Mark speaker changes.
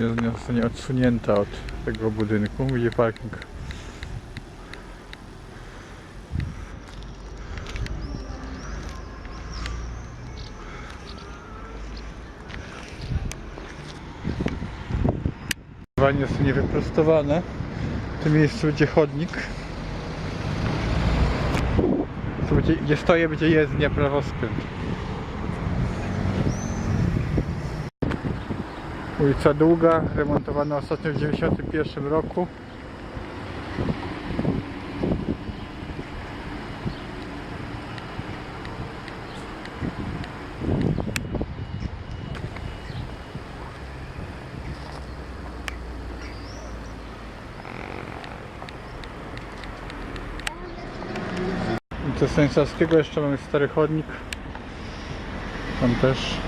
Speaker 1: Jezdnia zostanie odsunięta od tego budynku, gdzie parking. Skrzyżowanie jest niewyprostowane. W tym miejscu będzie chodnik. Tu będzie, gdzie stoję będzie jezdnia prawoskręt. Ulica Długa, remontowana ostatnio w 1991 roku. Do Stanisławskiego jeszcze mamy stary chodnik. Tam też